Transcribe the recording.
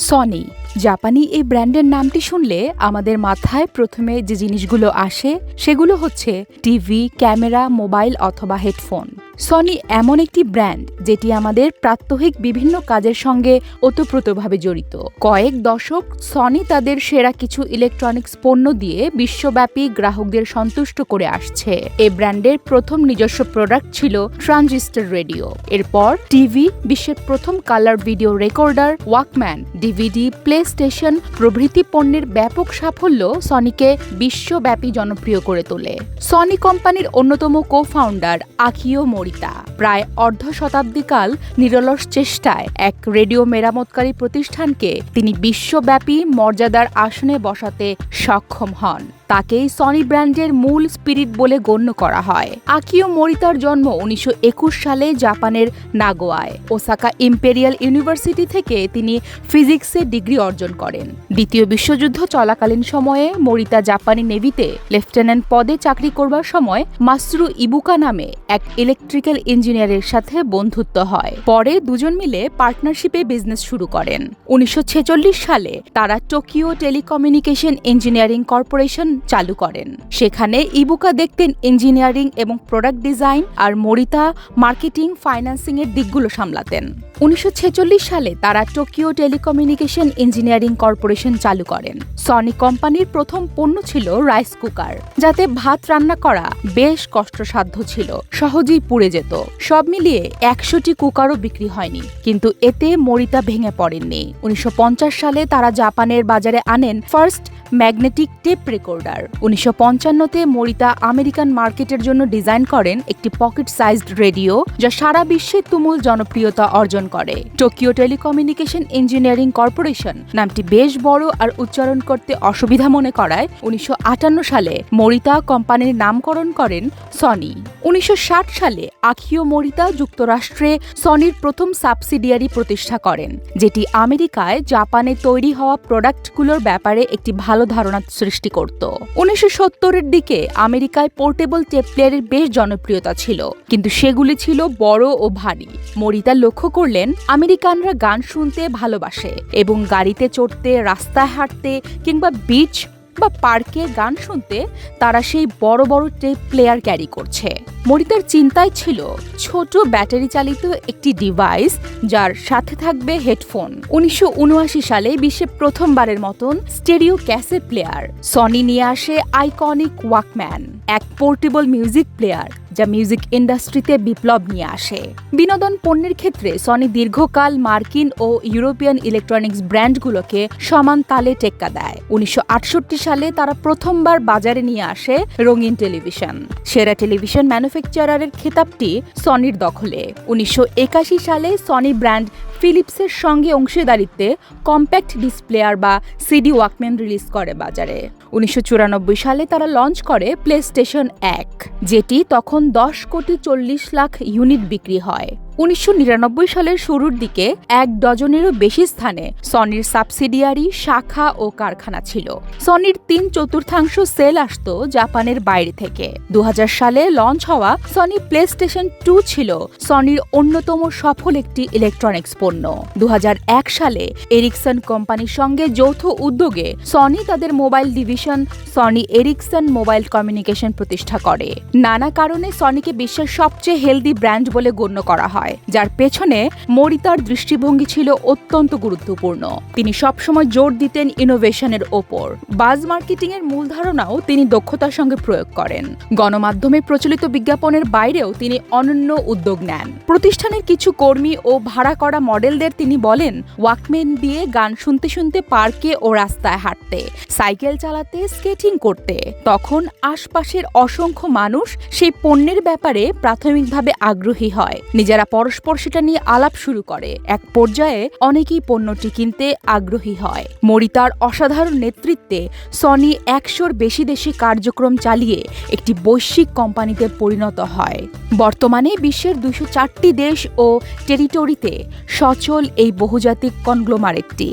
Sony জাপানি এই ব্র্যান্ডের নামটি শুনলে আমাদের মাথায় প্রথমে যে জিনিসগুলো আসে সেগুলো হচ্ছে টিভি, ক্যামেরা, মোবাইল অথবা হেডফোন। সনি এমন একটি ব্র্যান্ড যেটি আমাদের প্রাত্যহিক বিভিন্ন কাজের সঙ্গে ওতপ্রোতভাবে জড়িত। কয়েক দশক সনি তাদের সেরা কিছু ইলেকট্রনিক্স পণ্য দিয়ে বিশ্বব্যাপী গ্রাহকদের সন্তুষ্ট করে আসছে। এই ব্র্যান্ডের প্রথম নিজস্ব প্রোডাক্ট ছিল ট্রানজিস্টর রেডিও এরপর টিভি বিশ্বের প্রথম colour video recorder Walkman DVD PlayStation প্রভৃতি পণ্যের ব্যাপক সাফল্য সনিকে বিশ্বব্যাপী জনপ্রিয় করে তোলে। সনি কোম্পানির অন্যতম কো ফাউন্ডার আখিও মরিতা প্রায় অর্ধ শতাব্দীকাল নিরলস চেষ্টায় এক রেডিও মেরামতকারী প্রতিষ্ঠানকে তিনি বিশ্বব্যাপী মর্যাদার আসনে বসাতে সক্ষম হন। তাকেই সনি ব্র্যান্ডের মূল স্পিরিট বলে গণ্য করা হয়। আকিও মরিতার জন্ম উনিশশো একুশ সালে জাপানের নাগোয়ায়। ওসাকা ইম্পেরিয়াল ইউনিভার্সিটি থেকে তিনি ফিজিক্সে ডিগ্রি অর্জন করেন। দ্বিতীয় বিশ্বযুদ্ধ চলাকালীন সময়ে মরিতা জাপানি নেভিতে লেফটেন্যান্ট পদে চাকরি করবার সময় মাসরু ইবুকা নামে এক ইলেকট্রিক্যাল ইঞ্জিনিয়ারের সাথে বন্ধুত্ব হয়। পরে দুজন মিলে পার্টনারশিপে বিজনেস শুরু করেন। উনিশশো ছেচল্লিশ সালে তারা টোকিও টেলিকমিউনিকেশন ইঞ্জিনিয়ারিং কর্পোরেশন চালু করেন। সেখানে ইবুকা দেখতেন ইঞ্জিনিয়ারিং এবং প্রোডাক্ট ডিজাইন আর মরিতা মার্কেটিং, ফাইন্যান্সিং এর দিকগুলো সামলাতেন। উনিশশো ছেচল্লিশ সালে তারা টোকিও টেলিকমিউনিকেশন ইঞ্জিনিয়ারিং কর্পোরেশন চালু করেন। সনি কোম্পানির প্রথম পণ্য ছিল রাইস কুকার, যাতে ভাত রান্না করা বেশ কষ্টসাধ্য ছিল, সহজেই পুড়ে যেত। সব মিলিয়ে একশোটি কুকারও বিক্রি হয়নি, কিন্তু এতে মরিতা ভেঙে পড়েননি। উনিশশো পঞ্চাশ সালে তারা জাপানের বাজারে আনেন ফার্স্ট ম্যাগনেটিক টেপ রেকর্ডার। উনিশশো পঞ্চান্নতে মরিতা আমেরিকান মার্কেটের জন্য ডিজাইন করেন একটি পকেট সাইজড রেডিও যা সারা বিশ্বে তুমুল জনপ্রিয়তা অর্জন করে। টোকিও টেলিকমিউনিকেশন ইঞ্জিনিয়ারিং কর্পোরেশন নামটি বেশ বড় আর উচ্চারণ করতে অসুবিধা মনে করায় উনিশশো আটান্ন সালে মরিতা কোম্পানির নামকরণ করেন সনি। উনিশশো ষাট সালে আখিও মরিতা যুক্তরাষ্ট্রে সনির প্রথম সাবসিডিয়ারি প্রতিষ্ঠা করেন, যেটি আমেরিকায় জাপানে তৈরি হওয়া প্রোডাক্টগুলোর ব্যাপারে একটি ভালো ধারণা সৃষ্টি করত। উনিশশো সত্তরের দিকে আমেরিকায় পোর্টেবল টেপ প্লেয়ারের বেশ জনপ্রিয়তা ছিল, কিন্তু সেগুলি ছিল বড় ও ভারী। মরিতা লক্ষ্য করলেন, আমেরিকানরা গান শুনতে ভালোবাসে এবং গাড়িতে চড়তে, রাস্তায় হাঁটতে কিংবা বিচ বা পার্কে গান শুনতে তারা সেই বড় বড় টেপ প্লেয়ার ক্যারি করছে। মরিতার চিন্তায় ছিল ছোট ব্যাটারি চালিত একটি ডিভাইস যার সাথে থাকবে হেডফোন। উনিশশো উনআশি সালে বিশ্বে প্রথমবারের মতন স্টেরিও ক্যাসেট প্লেয়ার সনি নিয়ে আসে আইকনিক ওয়াকম্যান, এক পোর্টেবল মিউজিক প্লেয়ার। যা মিউজিক ইন্ডাস্ট্রিতে বিপ্লব নিয়ে আসে। বিনোদন পণ্যের ক্ষেত্রে সনি দীর্ঘকাল মার্কিন ও ইউরোপিয়ান ইলেকট্রনিক্স ব্র্যান্ডগুলোকে সমান তালে টেক্কা দেয়। উনিশশো আটষট্টি সালে তারা প্রথমবার বাজারে নিয়ে আসে রঙিন টেলিভিশন সেরা টেলিভিশন ম্যানুফ্যাকচারারের খেতাবটি সনির দখলে। উনিশশো একাশি সালে সনি ব্র্যান্ড ফিলিপসের সঙ্গে অংশীদারিত্বে কম্প্যাক্ট ডিসপ্লেয়ার বা সিডি ওয়াকম্যান রিলিজ করে বাজারে। উনিশশো চুরানব্বই সালে তারা লঞ্চ করে প্লে স্টেশন এক, যেটি তখন দশ কোটি চল্লিশ লাখ ইউনিট বিক্রি হয়। উনিশশো নিরানব্বই সালের শুরুর দিকে এক ডজনেরও বেশি স্থানে সনির সাবসিডিয়ারি, শাখা ও কারখানা ছিল। সনির তিন চতুর্থাংশ সেল আসত জাপানের বাইরে থেকে। দু হাজার সালে লঞ্চ হওয়া সনি প্লে স্টেশন টু ছিল সনির অন্যতম সফল একটি ইলেকট্রনিক্স পণ্য। দু হাজার এক সালে এরিকসন কোম্পানির সঙ্গে যৌথ উদ্যোগে সনি তাদের mobile division Sony Ericsson mobile communication প্রতিষ্ঠা করে। নানা কারণে সনিকে বিশ্বের সবচেয়ে হেলদি ব্র্যান্ড বলে গণ্য করা হয়। যার পেছনে মরিতার দৃষ্টিভঙ্গি ছিল অত্যন্ত গুরুত্বপূর্ণ। তিনি সবসময় জোর দিতেন ইনোভেশনের ওপর। বাজ মার্কেটিং এর মূল ধারণাও তিনি দক্ষতার সঙ্গে প্রয়োগ করেন। গণমাধ্যমে প্রচলিত বিজ্ঞাপনের বাইরেও তিনি অনন্য উদ্যোগ নেন। প্রতিষ্ঠানের কিছু কর্মী ও ভাড়া করা মডেলদের তিনি বলেন ওয়াকমেন দিয়ে গান শুনতে শুনতে পার্কে ও রাস্তায় হাঁটতে, সাইকেল চালাতে, স্কেটিং করতে। তখন আশপাশের অসংখ্য মানুষ সেই পণ্যের ব্যাপারে প্রাথমিকভাবে আগ্রহী হয়। নিজেরা পরস্পর সেটা নিয়ে আলাপ শুরু করে। এক পর্যায়ে অনেকেই পণ্যটি কিনতে আগ্রহী হয়। মরিতার অসাধারণ নেতৃত্বে সনি একশোর বেশি দেশে কার্যক্রম চালিয়ে একটি বৈশ্বিক কোম্পানিতে পরিণত হয়। বর্তমানে বিশ্বের দুশো চারটি দেশ ও টেরিটরিতে সচল এই বহুজাতিক কনগ্লোমারেটটি।